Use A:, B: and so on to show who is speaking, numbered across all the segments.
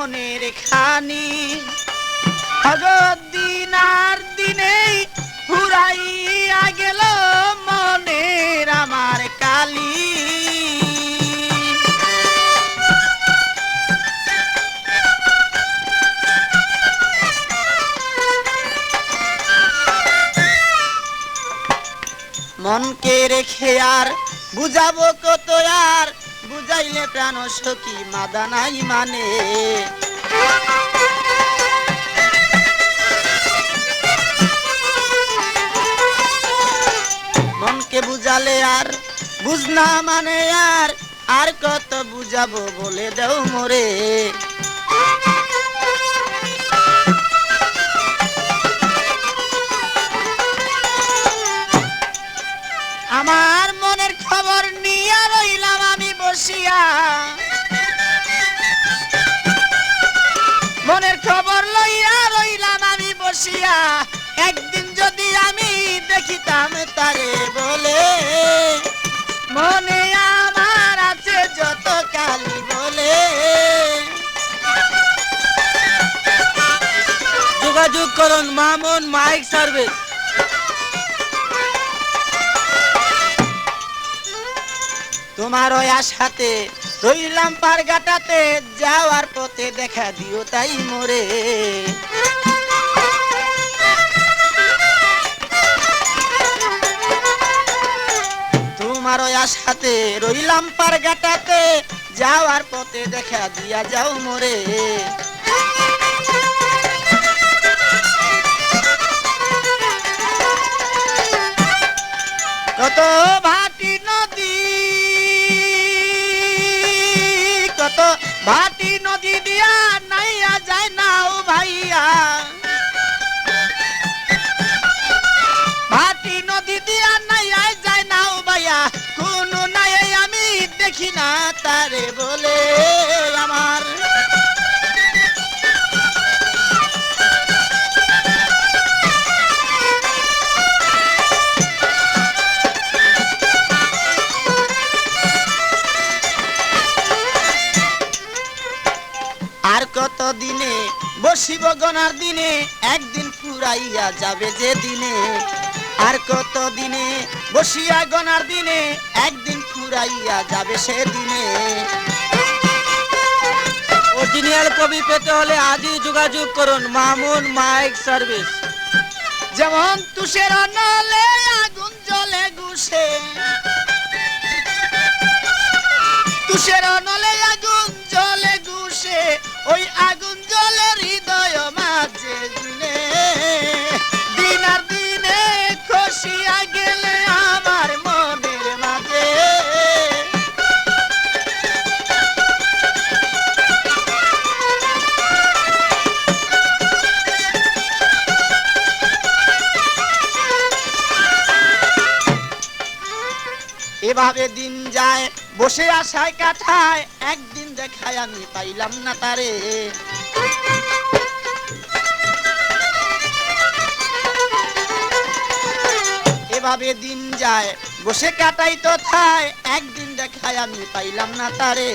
A: মনের খানি। দিন আর দিনেই ফুরাইয়া গেল মনের আমার কালী। মনকে রেখে আর বুঝাবো কত আর বুঝাইলে প্রাণ সখী, মাদা নাই মানে। মনকে বুঝালে আর বুঝনা মানে আর আর কত বুঝাবো বলে দেও মোরে। দেখিতাম তারে বলে। মনে আমার আছে যত কালি বলে।
B: যোগাযোগ করুন মামুন মাইক সার্ভিস।
A: তোমার ওই আশাতে রইলাম পারগাটাতে, যাওয়ার পথে দেখা দিও তাই মোরে। তোমার ওই আশাতে রইলাম পারগাটাতে যাওয়ার পথে দেখা দিয়া যাও মোরে। কত ভাটি নদী, কত ভাটি নদী দিয়া নাইয়া যায় নাও ভাইয়া। দেখি না তারে বলে আমার। আর কত দিনে বসিব গনার দিনে? একদিন ফুরাইয়া যাবে যে দিনে। আর কত দিনে বসিয়া গনার দিনে একদিন ফুরাইয়া যাবে সে দিনে
B: অরিজিনাল কবি পেতে হলে আজই যোগাযোগ করুন মামুন মাইক সার্ভিস।
A: যেমন তুষের নলে আগুন জ্বলে গুছে তুষের নলে আগুন এভাবে দিন যায়? বসে আশায় কাঠায়, একদিন দেখায় আমি পাইলাম না তারে। এভাবে দিন যায়, বসে কাটাই তো একদিন দেখায় আমি পাইলাম না তারে।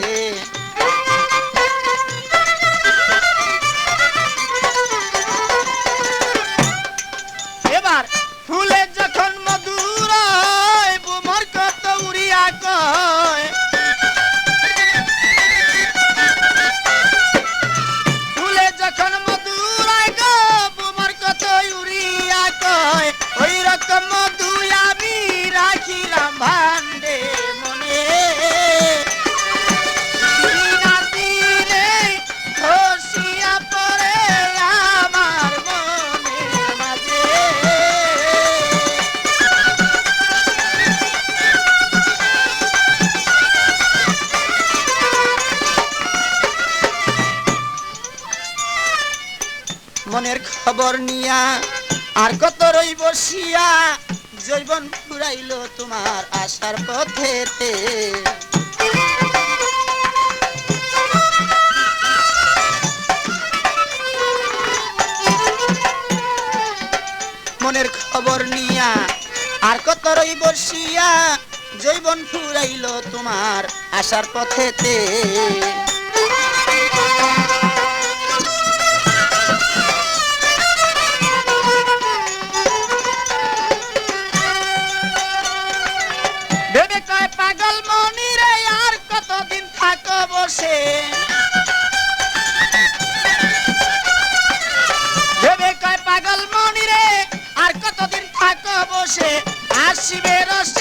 A: এবার ফুলে কয় ওই রকম মধু আমি রাখিলাম ভান্ডে মনে। মনের খবর নিয়া আর কত রই বসিয়া জৈবন ফুরাইল তোমার আশার পথেতে। মনের খবর নিয়া আর কত রই বসিয়া জৈবন ফুরাইল তোমার আশার পথেতে। বসে আসিবে রসের